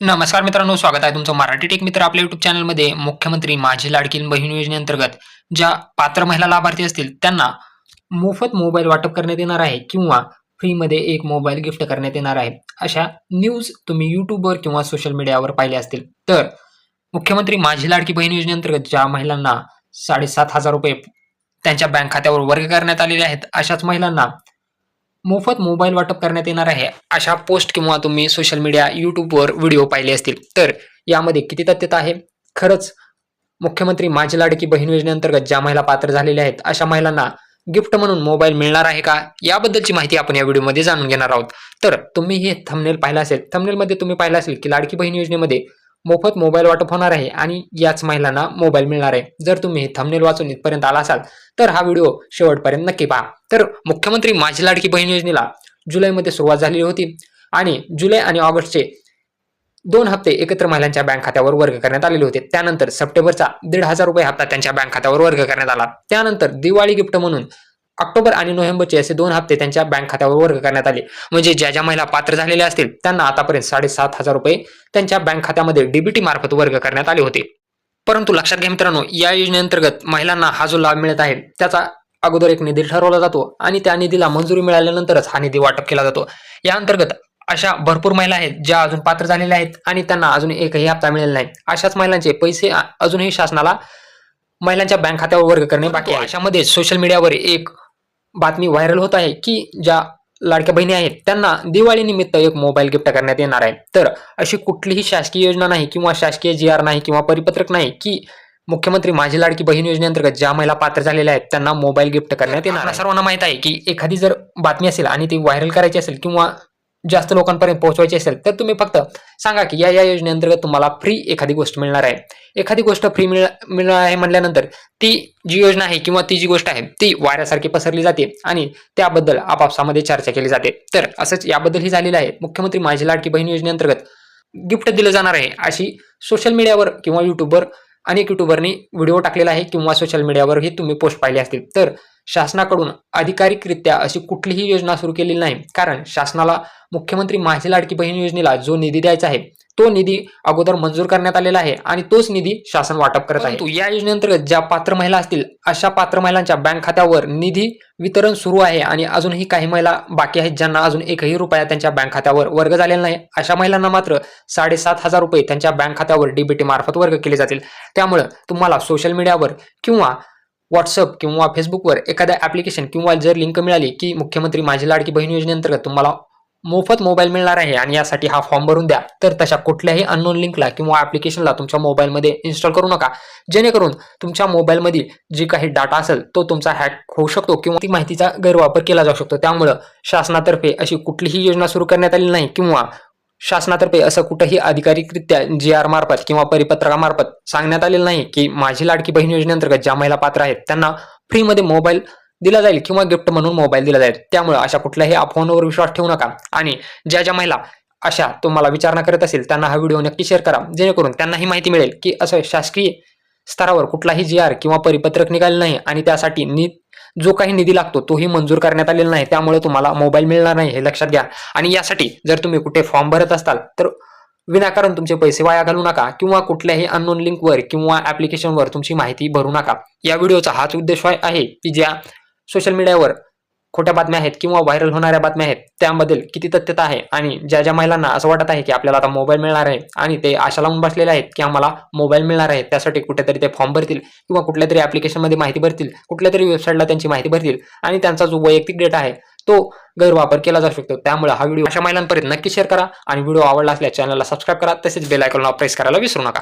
नमस्कार मित्रांनो स्वागत आहे तुमचं मराठी टेक मित्र आपल्या युट्यूब चॅनलमध्ये. मुख्यमंत्री माझी लाडकी बहीण योजनेअंतर्गत ज्या पात्र महिला लाभार्थी असतील त्यांना मोफत मोबाईल वाटप करण्यात येणार आहे किंवा फ्रीमध्ये एक मोबाईल गिफ्ट करण्यात येणार आहे. अशा न्यूज तुम्ही यूट्यूबवर किंवा सोशल मीडियावर पाहिल्या असतील तर मुख्यमंत्री माझी लाडकी बहीण योजनेअंतर्गत ज्या महिलांना साडेसात हजार रुपये त्यांच्या बँक खात्यावर वर्ग करण्यात आलेले आहेत अशाच महिलांना मोफत मोबाईल वाटप करण्यात येणार आहे. अशा पोस्ट किंवा तुम्ही सोशल मीडिया यूट्यूबवर व्हिडिओ पाहिले असतील तर यामध्ये किती तथ्यता आहे? खरंच मुख्यमंत्री माझी लाडकी बहीण योजनेअंतर्गत ज्या महिला पात्र झालेल्या आहेत अशा महिलांना गिफ्ट म्हणून मोबाईल मिळणार आहे का? याबद्दलची माहिती आपण या व्हिडिओमध्ये जाणून घेणार आहोत. तर तुम्ही हे थंबनेल पाहिलं असेल थंबनेलमध्ये तुम्ही पाहिलं असेल की लाडकी बहीण योजनेमध्ये मोफत मोबाईल वाटप होणार आहे आणि याच महिलांना मोबाईल मिळणार आहे. जर तुम्ही हे थंबनेल वाचून इथपर्यंत आला असाल तर हा व्हिडिओ शेवटपर्यंत नक्की पहा. तर मुख्यमंत्री माझी लाडकी बहीण योजनेला जुलैमध्ये सुरुवात झालेली होती आणि जुलै आणि ऑगस्टचे दोन हप्ते एकत्र महिलांच्या बँक खात्यावर वर्ग करण्यात आलेले होते. त्यानंतर सप्टेंबरचा दीड हजार रुपये हप्ता त्यांच्या बँक खात्यावर वर्ग करण्यात आला. त्यानंतर दिवाळी गिफ्ट म्हणून ऑक्टोबर आणि नोव्हेंबरचे असे दोन हप्ते त्यांच्या बँक खात्यावर वर्ग करण्यात आले. म्हणजे ज्या ज्या महिला पात्र झालेल्या असतील त्यांना आतापर्यंत साडेसात हजार रुपये त्यांच्या बँक खात्यामध्ये डीबीटी मार्फत वर्ग करण्यात आले होते. परंतु लक्षात घ्या मित्रांनो या योजनेअंतर्गत महिलांना हा जो लाभ मिळत आहे त्याचा अगोदर एक निधी ठरवला जातो आणि त्या निधीला मंजुरी मिळाल्यानंतरच हा निधी वाटप केला जातो. या अंतर्गत अशा भरपूर महिला आहेत ज्या अजून पात्र झालेल्या आहेत आणि त्यांना अजून एकही हप्ता मिळेल नाही. अशाच महिलांचे पैसे अजूनही शासनाला महिलांच्या बँक खात्यावर वर्ग करणे बाकी आहे. अशामध्ये सोशल मीडियावर एक बातमी व्हायरल होत आहे की ज्या लाडक्या बहिणी आहेत त्यांना दिवाळीनिमित्त एक मोबाईल गिफ्ट करण्यात येणार आहे. तर अशी कुठलीही शासकीय योजना नाही किंवा शासकीय जी आर नाही किंवा परिपत्रक नाही की मुख्यमंत्री माझी लाडकी बहीण योजनेअंतर्गत ज्या महिला पात्र झालेल्या आहेत त्यांना मोबाईल गिफ्ट करण्यात येणार सर्वांना माहीत आहे की एखादी जर बातमी असेल आणि ती व्हायरल करायची असेल किंवा जास्त लोकांपर्यंत पोहोचवायची असेल तर तुम्ही फक्त सांगा की या या योजनेअंतर्गत तुम्हाला फ्री एखादी गोष्ट मिळणार आहे. एखादी गोष्ट फ्री मिळ मिळणार आहे म्हटल्यानंतर ती जी योजना आहे किंवा ती जी गोष्ट आहे ती वाऱ्यासारखी पसरली जाते आणि त्याबद्दल आपापसामध्ये चर्चा केली जाते. तर असंच याबद्दल ही झालेलं आहे. मुख्यमंत्री माझी लाडकी बहीण योजनेअंतर्गत गिफ्ट दिलं जाणार आहे अशी सोशल मीडियावर किंवा युट्यूबवर अनेक युट्यूबरनी व्हिडिओ टाकलेला आहे किंवा सोशल मीडियावरही तुम्ही पोस्ट पाहिले असतील. तर शासनाकडून अधिकारिकरित्या अशी कुठलीही योजना सुरू केलेली नाही. कारण शासनाला मुख्यमंत्री माझी लाडकी बहीण योजनेला जो निधी द्यायचा आहे तो निधी अगोदर मंजूर करण्यात आलेला आहे आणि तोच निधी शासन वाटप करत आहे. या योजनेअंतर्गत ज्या पात्र महिला असतील अशा पात्र महिलांच्या बँक खात्यावर निधी वितरण सुरू आहे आणि अजूनही काही महिला बाकी आहेत ज्यांना अजून एकही रुपया त्यांच्या बँक खात्यावर वर्ग झालेला नाही. अशा महिलांना मात्र साडेसात हजार रुपये त्यांच्या बँक खात्यावर डीबीटी मार्फत वर्ग केले जातील. त्यामुळं तुम्हाला सोशल मीडियावर किंवा व्हॉट्सअप किंवा फेसबुकवर एखाद्या ॲप्लिकेशन किंवा जर लिंक मिळाली की मुख्यमंत्री माझी लाडकी बहीण योजनेअंतर्गत तुम्हाला मोफत मोबाईल मिळणार आहे आणि यासाठी हा फॉर्म भरून द्या. तर तशा कुठल्याही अननोन लिंकला किंवा ॲप्लिकेशनला तुमच्या मोबाईलमध्ये इन्स्टॉल करू नका. जेणेकरून तुमच्या मोबाईलमधील जी काही डाटा असेल तो तुमचा हॅक होऊ शकतो किंवा ती माहितीचा गैरवापर केला जाऊ शकतो. त्यामुळं शासनातर्फे अशी कुठलीही योजना सुरू करण्यात आली नाही किंवा शासनातर्फे असं कुठंही अधिकारिकरित्या जी आर मार्फत किंवा परिपत्रकामार्फत सांगण्यात आलेलं नाही की माझी लाडकी बहीण योजनेअंतर्गत ज्या महिला पात्र आहेत त्यांना फ्रीमध्ये मोबाईल दिला जाईल किंवा गिफ्ट म्हणून मोबाईल दिला जाईल. त्यामुळे अशा कुठल्याही अफवांवर विश्वास ठेवू नका. आणि ज्या ज्या महिला अशा तुम्हाला विचारणा करत असेल त्यांना हा व्हिडिओ नक्की शेअर करा. जेणेकरून त्यांनाही माहिती मिळेल की असं शासकीय स्तरावर कुठलाही जी आर किंवा परिपत्रक निघाले नाही आणि त्यासाठी नि जो काही निधी लागतो तोही मंजूर करण्यात आलेला नाही. त्यामुळे तुम्हाला मोबाईल मिळणार नाही हे लक्षात घ्या. आणि यासाठी जर तुम्ही कुठे फॉर्म भरत असाल तर विनाकारण तुमचे पैसे वाया घालू नका किंवा कुठल्याही अननोन लिंकवर किंवा ॲप्लिकेशनवर तुमची माहिती भरू नका. या व्हिडिओचा हाच उद्देश आहे की ज्या सोशल मीडियावर खोट्या बातम्या आहेत किंवा व्हायरल होणाऱ्या बातम्या आहेत त्याबद्दल किती तथ्यता आहे आणि ज्या ज्या महिलांना असं वाटत आहे की आपल्याला आता मोबाईल मिळणार आहे आणि ते आशा लावून बसलेले आहेत की आम्हाला मोबाईल मिळणार आहे त्यासाठी कुठेतरी ते फॉर्म भरतील किंवा कुठल्या तरी ॲप्लिकेशनमध्ये माहिती भरतील कुठल्या तरी वेबसाईटला त्यांची माहिती भरतील आणि त्यांचा जो वैयक्तिक डेटा आहे तो गैरवापर केला जाऊ शकतो. त्यामुळे हा व्हिडिओ अशा महिलांपर्यंत नक्की शेअर करा आणि व्हिडिओ आवडला असल्यास चॅनलला सबस्क्राईब करा तसेच बेल आयकॉनला प्रेस करायला विसरू नका.